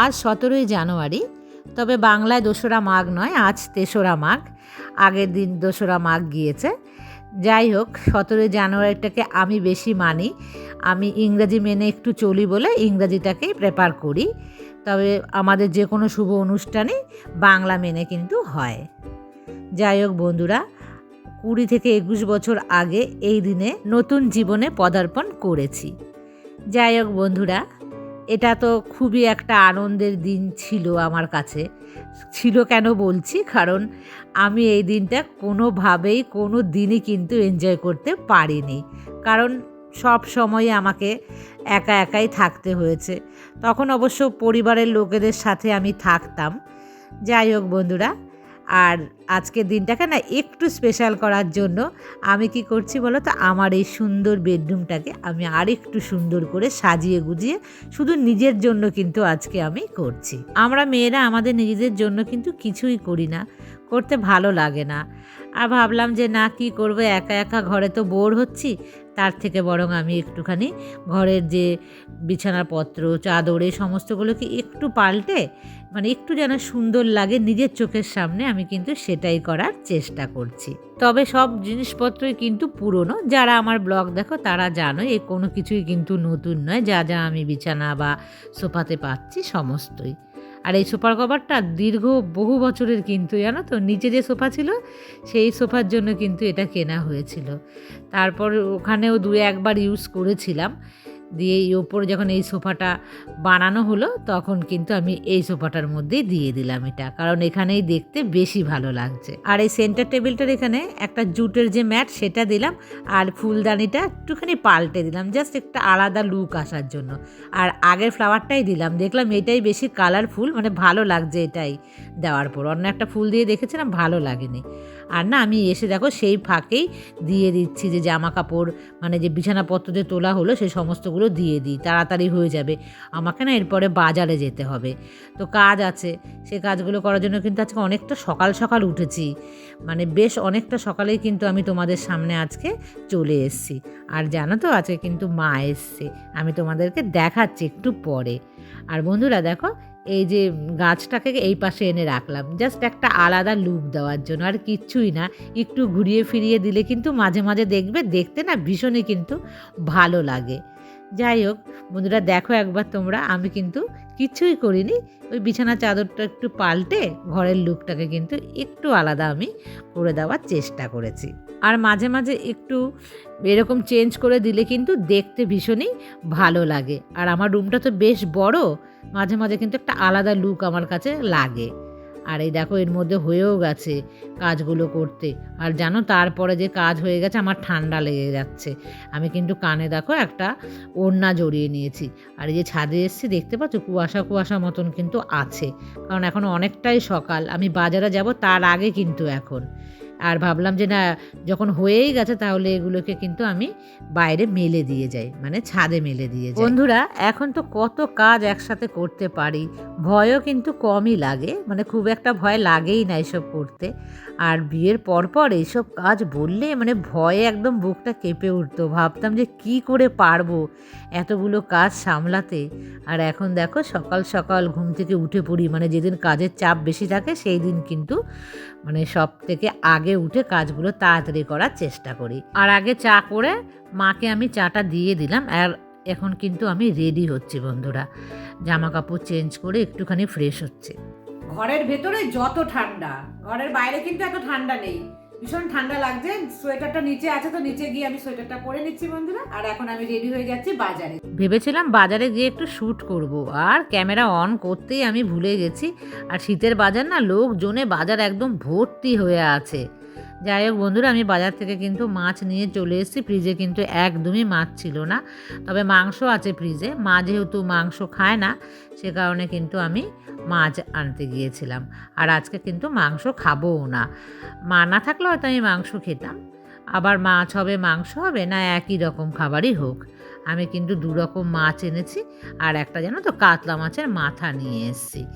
আজ সতেরোই জানুয়ারি, তবে বাংলায় দোসরা মাঘ নয়, আজ তেসরা মাঘ। আগের দিন দোসরা মাঘ গিয়েছে। যাই হোক, সতেরোই জানুয়ারিটাকে আমি বেশি মানি। আমি ইংরাজি মেনে একটু চলি বলে ইংরাজিটাকেই প্রেপার করি। তবে আমাদের যে কোনো শুভ অনুষ্ঠানই বাংলা মেনে কিন্তু হয়। যাই হোক বন্ধুরা, কুড়ি থেকে একুশ বছর আগে এই দিনে নতুন জীবনে পদার্পণ করেছি। যাই হোক বন্ধুরা এটা তো খুবই একটা আনন্দের দিন ছিল আমার কাছে। ছিল কেন বলছি? কারণ আমি এই দিনটা কোনোভাবেই, কোনো দিনই কিন্তু এনজয় করতে পারিনি। কারণ সব সময় আমাকে একা একাই থাকতে হয়েছে। তখন অবশ্য পরিবারের লোকেদের সাথে আমি থাকতাম। যাই হোক বন্ধুরা আর আজকের দিনটাকে না একটু স্পেশাল করার জন্য আমি কি করছি বলো তো আমার এই সুন্দর বেডরুমটাকে আমি আরেকটু সুন্দর করে সাজিয়ে গুজিয়ে শুধু নিজের জন্য কিন্তু আজকে আমি করছি। আমরা মেয়েরা আমাদের নিজেদের জন্য কিন্তু কিছুই করি না, করতে ভালো লাগে না। আর ভাবলাম যে না, কি করব? একা একা ঘরে তো বোর হচ্ছি। তার থেকে বরং আমি একটুখানি ঘরের যে বিছানাপত্র চাদর, এই সমস্তগুলোকে একটু পাল্টে মানে একটু যেন সুন্দর লাগে নিজের চোখের সামনে, আমি কিন্তু সেটাই করার চেষ্টা করছি। তবে সব জিনিসপত্রই কিন্তু পুরনো। যারা আমার ব্লগ দেখো, তারা জানো এই কোনো কিছুই কিন্তু নতুন নয়। যা যা আমি বিছানা বা সোফাতে পাচ্ছি, সমস্তই। আর এই সোফার কভারটা দীর্ঘ বহু বছরের কিন্তু, জানো তো? নিচে যে সোফা ছিল, সেই সোফার জন্য কিন্তু এটা কেনা হয়েছিল। তারপর ওখানেও দু একবার ইউজ করেছিলাম। দিয়ে এই ওপরে যখন এই সোফাটা বানানো হলো, তখন কিন্তু আমি এই সোফাটার মধ্যেই দিয়ে দিলাম এটা, কারণ এখানেই দেখতে বেশি ভালো লাগছে। আর এই সেন্টার টেবিলটার এখানে একটা জুটের যে ম্যাট, সেটা দিলাম, আর ফুলদানিটা একটুখানি পাল্টে দিলাম, জাস্ট একটা আলাদা লুক আসার জন্য। আর আগের ফ্লাওয়ারটাই দিলাম, দেখলাম এটাই বেশি কালারফুল মানে ভালো লাগছে এটাই দেওয়ার পর। অন্য একটা ফুল দিয়ে দেখেছিলাম, ভালো লাগেনি। আর না, আমি এসে দেখো সেই ফাঁকেই দিয়ে দিচ্ছি যে জামা কাপড় মানে যে বিছানাপত্র যে তোলা হলো সেই সমস্তগুলো দিয়ে দিই, তাড়াতাড়ি হয়ে যাবে। আমাকে না এরপরে বাজারে যেতে হবে। তো কাজ আছে, সে কাজগুলো করার জন্য কিন্তু আজকে অনেকটা সকাল সকাল উঠেছি। মানে বেশ অনেকটা সকালেই কিন্তু আমি তোমাদের সামনে আজকে চলে এসেছি। আর জানো তো আজকে কিন্তু মা এসছে, আমি তোমাদেরকে দেখাচ্ছি একটু পরে। আর বন্ধুরা দেখো এই যে গাছটাকে এই পাশে এনে রাখলাম। জাস্ট একটা আলাদা লুক দেওয়ার জন্য, আর কিচ্ছুই না। একটু ঘুরিয়ে ফিরিয়ে দিলে কিন্তু মাঝে মাঝে দেখবে, দেখতে না ভীষণই কিন্তু ভালো লাগে। যাই হোক, বন্ধুরা দেখো একবার তোমরা, আমি কিন্তু কিছুই করিনি। ওই বিছানা চাদরটা একটু পাল্টে ঘরের লুকটাকে কিন্তু একটু আলাদা আমি করে দেওয়ার চেষ্টা করেছি। আর মাঝে মাঝে একটু এরকম চেঞ্জ করে দিলে কিন্তু দেখতে ভীষণই ভালো লাগে। আর আমার রুমটা তো বেশ বড় মাঝে মাঝে কিন্তু একটা আলাদা লুক আমার কাছে লাগে। আর এই দেখো, এর মধ্যে হয়েও গেছে কাজগুলো করতে। আর জানো, তারপরে যে কাজ হয়ে গেছে, আমার ঠান্ডা লেগে যাচ্ছে। আমি কিন্তু কানে দেখো একটা ওড়না জড়িয়ে নিয়েছি। আর এই যে ছাদে এসেছি, দেখতে পাচ্ছ? কুয়াশা কুয়াশা মতন কিন্তু আছে। কারণ এখন অনেকটাই সকাল। আমি বাজারে যাব তার আগে কিন্তু এখন। আর ভাবলাম যে না, যখন হয়েই গেছে তাহলে এগুলোকে কিন্তু আমি বাইরে মেলে দিয়ে যাই মানে ছাদে মেলে দিয়ে যাই। বন্ধুরা, এখন তো কত কাজ একসাথে করতে পারি, ভয়ও কিন্তু কমই লাগে মানে খুব একটা ভয় লাগেই না এসব করতে। আর বিয়ের পরপর এইসব কাজ বললে মানে ভয়ে একদম বুকটা কেঁপে উঠতো, ভাবতাম যে কি করে পারব এতগুলো কাজ সামলাতে। আর এখন দেখো, সকাল সকাল ঘুম থেকে উঠে পড়ি মানে যেদিন কাজের চাপ বেশি থাকে সেই দিন কিন্তু মানে সব থেকে আগে উঠে কাজগুলো তাড়াতাড়ি করার চেষ্টা করি। আর আগে চা করে মাকে আমি চাটা দিয়ে দিলাম আর এখন কিন্তু আমি রেডি হচ্ছি বন্ধুরা। জামা কাপড় চেঞ্জ করে একটুখানি ফ্রেশ হচ্ছে। ঘরের ভেতরে যত ঠান্ডা ঘরের বাইরে কিন্তু এত ঠান্ডা নেই। ভীষণ ঠান্ডা লাগছে সোয়েটারটা নিচে আছে তো নিচে গিয়ে আমি সোয়েটারটা পরে নিচ্ছি বন্ধুরা আর এখন আমি রেডি হয়ে যাচ্ছি বাজারে। ভেবেছিলাম বাজারে গিয়ে একটু শ্যুট করব আর ক্যামেরা অন করতেই আমি ভুলে গেছি। আর শীতের বাজার না লোকজনে বাজার একদম ভর্তি হয়ে আছে। যাই হোক বন্ধুরা, আমি বাজার থেকে কিন্তু মাছ নিয়ে চলে এসেছি। ফ্রিজে কিন্তু একদমই মাছ ছিল না। তবে মাংস আছে ফ্রিজে। মা যেহেতু মাংস খায় না, সে কারণে কিন্তু আমি মাছ আনতে গিয়েছিলাম। আর আজকে কিন্তু মাংস খাবও না। মা না থাকলে হয়তো আমি মাংস খেতাম। আবার মাছ হবে, মাংস হবে, না একই রকম খাবারই হোক। আমি কিন্তু দু রকম মাছ এনেছি আর একটা জানো তো, কাতলা মাছের মাথা নিয়ে এসেছি।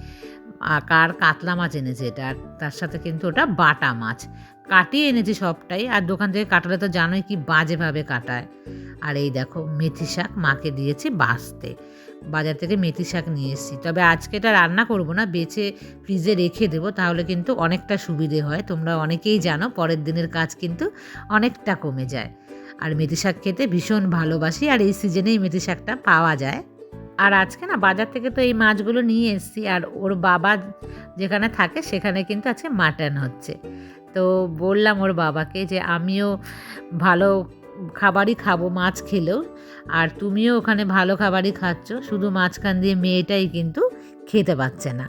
কার কাতলা মাছ এনেছে এটা? তার সাথে কিন্তু ওটা বাটা মাছ। কাটিয়ে এনেছি সবটাই। আর দোকান থেকে কাটালে তো জানোই কি বাজেভাবে কাটায়। আর এই দেখো, মেথি শাক মাকে দিয়েছি বাছতে বাজার থেকে মেথি শাক নিয়ে এসেছি। তবে আজকে এটা রান্না করব না, বেছে ফ্রিজে রেখে দেবো, তাহলে কিন্তু অনেকটা সুবিধে হয়। তোমরা অনেকেই জানো, পরের দিনের কাজ কিন্তু অনেকটা কমে যায়। আর মেথি শাক খেতে ভীষণ ভালোবাসি, আর এই সিজনেই মেথি শাকটা পাওয়া যায়। আর আজকে না, বাজার থেকে তো এই মাছগুলো নিয়ে এসেছি, আর ওর বাবা যেখানে থাকে, সেখানে কিন্তু আজকে মাটন হচ্ছে। তো বললাম ওর বাবাকে যে, আমিও ভালো খাবারই খাব মাছ খেলেও, আর তুমিও ওখানে ভালো খাবারই খাচ্ছ, শুধু মাঝখান দিয়ে মেয়েটাই কিন্তু খেতে পাচ্ছে না।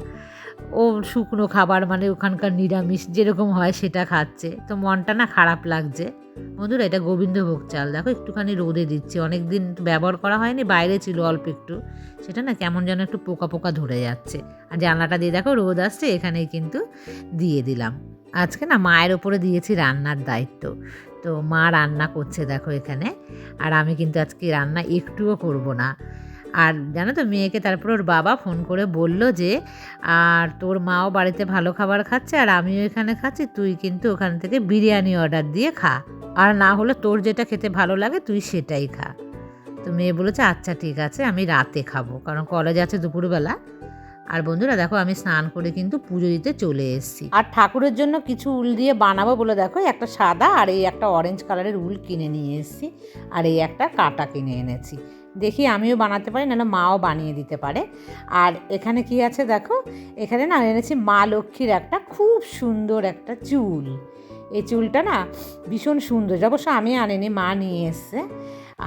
ও শুকনো খাবার মানে ওখানকার নিরামিষ যেরকম হয় সেটা খাচ্ছে। তো মনটা না খারাপ লাগছে। বন্ধুরা, এটা গোবিন্দভোগ চাল। দেখো, একটুখানি রোদে দিচ্ছি। অনেক দিন ব্যবহার করা হয়নি, বাইরে ছিল অল্প একটু। সেটা না কেমন যেন একটু পোকা পোকা ধরে যাচ্ছে। আর জানলাটা দিয়ে দেখো, রোদ আসছে, এখানেই কিন্তু দিয়ে দিলাম। আজকে না মায়ের ওপরে দিয়েছি রান্নার দায়িত্ব। তো মা রান্না করছে দেখো এখানে। আর আমি কিন্তু আজকে রান্না একটুও করব না। আর জানো তো, মেয়েকে তারপর ওর বাবা ফোন করে বলল যে, আর তোর মাও বাড়িতে ভালো খাবার খাচ্ছে আর আমিও এখানে খাচ্ছি, তুই কিন্তু ওখান থেকে বিরিয়ানি অর্ডার দিয়ে খা। আর না হলে তোর যেটা খেতে ভালো লাগে, তুই সেটাই খা। তো মেয়ে বলেছে আচ্ছা ঠিক আছে, আমি রাতে খাব। কারণ কলেজ আছে দুপুরবেলা। আর বন্ধুরা দেখো, আমি স্নান করে কিন্তু পুজো দিতে চলে এসেছি। আর ঠাকুরের জন্য কিছু উল দিয়ে বানাবো বলে দেখো একটা সাদা আর এই একটা অরেঞ্জ কালারের উল কিনে নিয়ে এসেছি আর এই একটা কাটা কিনে এনেছি। দেখি আমিও বানাতে পারি না মাও বানিয়ে দিতে পারে। আর এখানে কি আছে দেখো, এখানে না এনেছি মা লক্ষ্মীর একটা খুব সুন্দর একটা চুল। এই চুলটা না ভীষণ সুন্দর, অবশ্য আমি আনিনি, মা নিয়ে এসছে।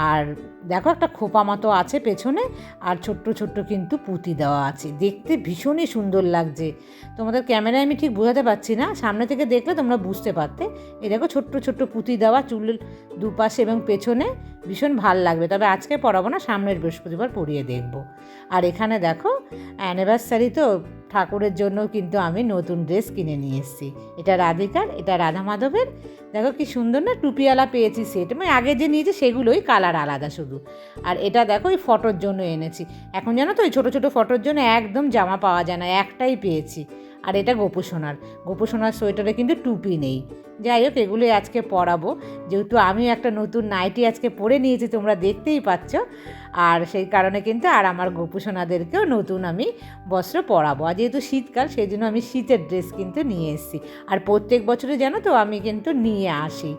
আর দেখো একটা খোপা মতো আছে পেছনে আর ছোট্ট ছোট্ট কিন্তু পুঁতি দেওয়া আছে। দেখতে ভীষণই সুন্দর লাগছে। তোমাদের ক্যামেরায় আমি ঠিক বোঝাতে পারছি না। সামনে থেকে দেখলে তোমরা বুঝতে পারতে। এই দেখো ছোট্ট ছোট্ট পুঁতি দেওয়া চুলের দুপাশে এবং পেছনে ভীষণ ভালো লাগবে। তবে আজকে পড়াবো না, সামনের বৃহস্পতিবার পরিয়ে দেখব। আর এখানে দেখো অ্যানিভার্সারি তো ঠাকুরের জন্য কিন্তু আমি নতুন ড্রেস কিনে নিয়ে এসেছি। এটা রাধিকার, এটা রাধা মাধবের। দেখো কি সুন্দর না টুপিওয়ালা পেয়েছি সেট মানে আগে যে নিয়েছি সেগুলোই কালার আলাদা শুধু। আর এটা দেখো ওই ফটোর জন্য এনেছি। এখন জানো তো ওই ছোটো ছোটো ফটোর জন্য একদম জামা পাওয়া যায় না, একটাই পেয়েছি। আর এটা গোপোষণার গোপোষণার সোয়েটারে কিন্তু টুপি নেই। যাই হোক, এগুলো আজকে পরাবো। যেহেতু আমি একটা নতুন নাইটি আজকে পরে নিয়েছি, তোমরা দেখতেই পাচ্ছ। আর সেই কারণে কিন্তু আর আমার গোপুসোনাদেরকেও নতুন আমি বস্ত্র পরাবো। আর যেহেতু শীতকাল সেই জন্য আমি শীতের ড্রেস কিন্তু নিয়ে এসেছি। আর প্রত্যেক বছরে যেন তো, আমি কিন্তু নিয়ে আসি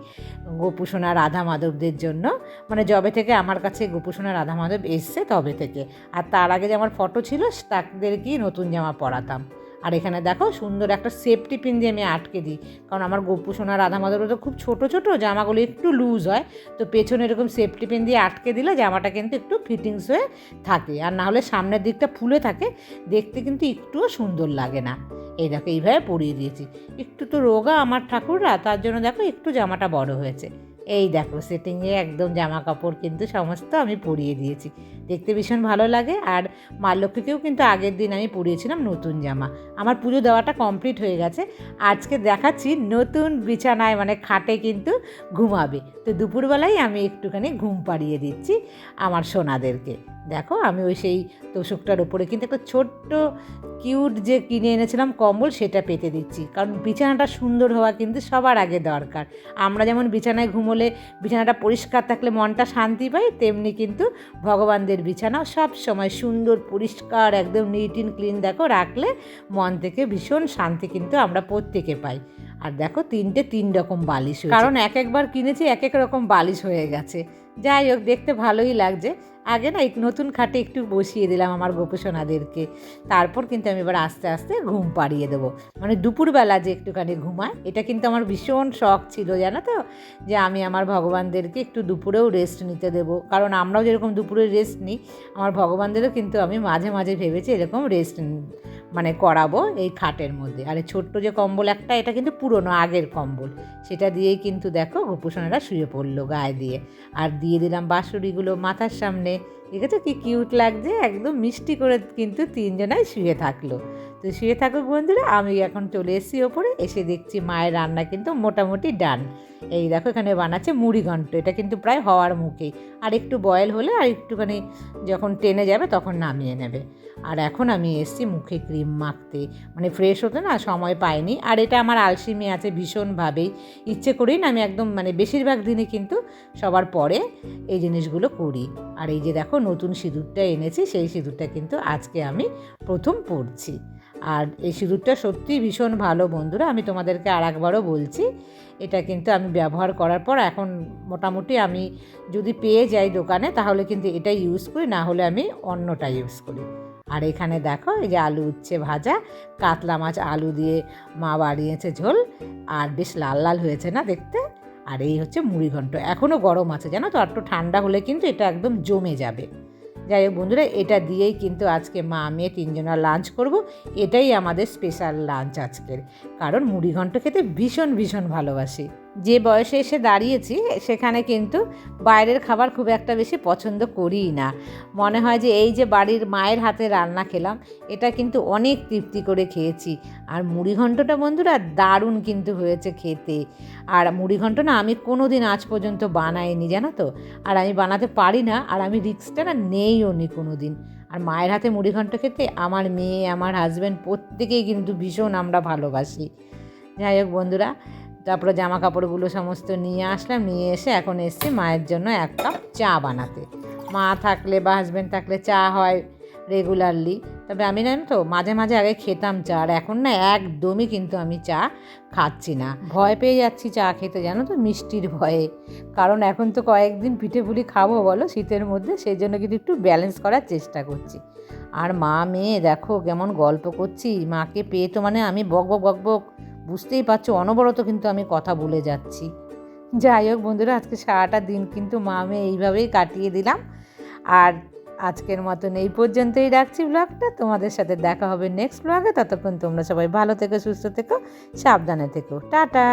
গোপুসোনা রাধা মাধবদের জন্য। মানে যবে থেকে আমার কাছে গোপুসোনা রাধা মাধব এসছে তবে থেকে। আর তার আগে যে আমার ফটো ছিল, তাদেরকেই নতুন জামা পরাতাম। আর এখানে দেখো সুন্দর একটা সেফটি পিন দিয়ে আমি আটকে দিই। কারণ আমার গোপু সোনা, রাধা মাধব তো খুব ছোটো ছোটো, জামাগুলো একটু লুজ হয়। তো পেছনে এরকম সেফটি পিন দিয়ে আটকে দিলে জামাটা কিন্তু একটু ফিটিংস হয়ে থাকে। আর না হলে সামনের দিকটা ফুলে থাকে, দেখতে কিন্তু একটুও সুন্দর লাগে না। এই দেখো এইভাবে পরিয়ে দিয়েছি। একটু তো রোগা আমার ঠাকুররা, তার জন্য দেখো একটু জামাটা বড় হয়েছে। এই দেখো সেটিংয়ে একদম জামা কাপড় কিন্তু সমস্ত আমি পরিয়ে দিয়েছি। দেখতে ভীষণ ভালো লাগে আর মা লক্ষ্মীকেও কিন্তু আগের দিন আমি পরিয়েছিলাম নতুন জামা। আমার পুজো দেওয়াটা কমপ্লিট হয়ে গেছে। আজকে দেখাচ্ছি নতুন বিছানায় মানে খাটে কিন্তু ঘুমাবে। তো দুপুরবেলায় আমি একটুখানি ঘুম পাড়িয়ে দিচ্ছি আমার সোনাদেরকে। দেখো আমি ওই সেই তোষকটার ওপরে কিন্তু একটা ছোট্ট কিউট যে কিনে এনেছিলাম কম্বল, সেটা পেতে দিচ্ছি। কারণ বিছানাটা সুন্দর হওয়া কিন্তু সবার আগে দরকার। আমরা যেমন বিছানায় ঘুমোলে বিছানাটা পরিষ্কার থাকলে মনটা শান্তি পাই, তেমনি কিন্তু ভগবানদের বিছানাও সব সময় সুন্দর, পরিষ্কার, একদম নিট ইন ক্লিন দেখো, রাখলে মন থেকে ভীষণ শান্তি কিন্তু আমরা প্রত্যেকে পাই। আর দেখো, তিনটে তিন রকম বালিশ কারণ এক একবার কিনেছি, এক এক রকম বালিশ হয়ে গেছে। যাই হোক, দেখতে ভালোই লাগছে। আগে না এক নতুন খাটে একটু বসিয়ে দিলাম আমার গোপসোনাদেরকে। তারপর কিন্তু আমি এবার আস্তে আস্তে ঘুম পাড়িয়ে দেবো। মানে দুপুরবেলা যে একটুখানি ঘুমায় এটা কিন্তু আমার ভীষণ শখ ছিল, জানো তো? যে আমি আমার ভগবানদেরকে একটু দুপুরেও রেস্ট নিতে দেবো। কারণ আমরাও যেরকম দুপুরে রেস্ট নিই, আমার ভগবানদেরও কিন্তু আমি মাঝে মাঝে ভেবেছি এরকম রেস্ট মানে করাবো এই খাটের মধ্যে। আর ছোট্ট যে কম্বল একটা, এটা কিন্তু পুরনো, আগের কম্বল। সেটা দিয়েই কিন্তু দেখো গোপুসোনারা শুয়ে পড়ল গায়ে দিয়ে। আর দিয়ে দিলাম বাঁশুড়িগুলো মাথার সামনে। দেখেছ কি কিউট লাগছে? একদম মিষ্টি করে কিন্তু তিনজনাই শুয়ে থাকল। তো শুয়ে থাকুক বন্ধুরা, আমি এখন চলে এসেছি ওপরে, এসে দেখছি মায়ের রান্না কিন্তু মোটামুটি ডান। এই দেখো এখানে বানাচ্ছে মুড়ি ঘন্ট, এটা কিন্তু প্রায় হওয়ার মুখেই আর একটু বয়েল হলে আর একটুখানি যখন টেনে যাবে তখন নামিয়ে নেবে। আর এখন আমি এসেছি মুখে ক্রিম মাখতে মানে ফ্রেশ হতে না সময় পাইনি। আর এটা আমার আলসিমি আছে ভীষণভাবেই। ইচ্ছে করেই না আমি একদম মানে বেশিরভাগ দিনই কিন্তু সবার পরে এই জিনিসগুলো করি। আর এই যে দেখো নতুন সিঁদুরটা এনেছি, সেই সিঁদুরটা কিন্তু আজকে আমি প্রথম পরছি। আর এই সিঁদুরটা সত্যিই ভীষণ ভালো, বন্ধুরা। আমি তোমাদেরকে আর একবারও বলছি, এটা কিন্তু আমি ব্যবহার করার পর এখন মোটামুটি আমি যদি পেয়ে যাই দোকানে, তাহলে কিন্তু এটা ইউজ করি, না হলে আমি অন্যটা ইউজ করি। আর এখানে দেখো, এই যে আলু উচ্ছে ভাজা, কাতলা মাছ আলু দিয়ে মা বাড়িয়েছে ঝোল, আর বেশ লাল লাল হয়েছে না দেখতে? আর এই হচ্ছে মুড়ি ঘন্ট এখনও গরম আছে, জানো তো? আর একটু ঠান্ডা হলে কিন্তু এটা একদম জমে যাবে। যাই হোক বন্ধুরা, এটা দিয়েই কিন্তু আজকে মা মেয়ে তিনজনা লাঞ্চ করব। এটাই আমাদের স্পেশাল লাঞ্চ আজকের। কারণ মুড়ি ঘন্ট খেতে ভীষণ ভীষণ ভালোবাসি। যে বয়সে এসে দাঁড়িয়েছি, সেখানে কিন্তু বাইরের খাবার খুব একটা বেশি পছন্দ করিই না। মনে হয় যে এই যে বাড়ির মায়ের হাতে রান্না খেলাম, এটা কিন্তু অনেক তৃপ্তি করে খেয়েছি। আর মুড়ি ঘন্টটা বন্ধুরা দারুণ কিন্তু হয়েছে খেতে। আর মুড়ি ঘন্ট না আমি কোনো দিন আজ পর্যন্ত বানাইনি, জানো তো? আর আমি বানাতে পারি না, আর আমি রিক্সটা না নেইও নি কোনো দিন আর মায়ের হাতে মুড়ি ঘন্ট খেতে আমার মেয়ে, আমার হাজব্যান্ড প্রত্যেকেই কিন্তু ভীষণ আমরা ভালোবাসি। যাই হোক বন্ধুরা তারপরে জামা কাপড়গুলো সমস্ত নিয়ে আসলাম, নিয়ে এসে এখন এসছি মায়ের জন্য এক কাপ চা বানাতে। মা থাকলে বা হাজব্যান্ড থাকলে চা হয় রেগুলারলি তবে আমি না তো, মাঝে মাঝে আগে খেতাম চা, আর এখন না একদমই কিন্তু আমি চা খাচ্ছি না। ভয় পেয়ে যাচ্ছি চা খেতে, জানো তো, মিষ্টির ভয়ে। কারণ এখন তো কয়েকদিন পিঠে পুলি খাব বলো শীতের মধ্যে, সেই জন্য কিন্তু একটু ব্যালেন্স করার চেষ্টা করছি। আর মা মেয়ে, দেখো কেমন গল্প করছি। মাকে পেয়ে তো মানে আমি বক বক বক বক বুঝতেই পারছ, অনবরত কিন্তু আমি কথা বলে যাচ্ছি। যাই হোক বন্ধুরা, আজকে সারাটা দিন কিন্তু মা, আমি এইভাবেই কাটিয়ে দিলাম। আর আজকের মতন এই পর্যন্তই রাখছি ব্লগটা। তোমাদের সাথে দেখা হবে নেক্সট ব্লগে। ততক্ষণ তোমরা সবাই ভালো থেকো, সুস্থ থেকো, সাবধানে থেকো। টাটা!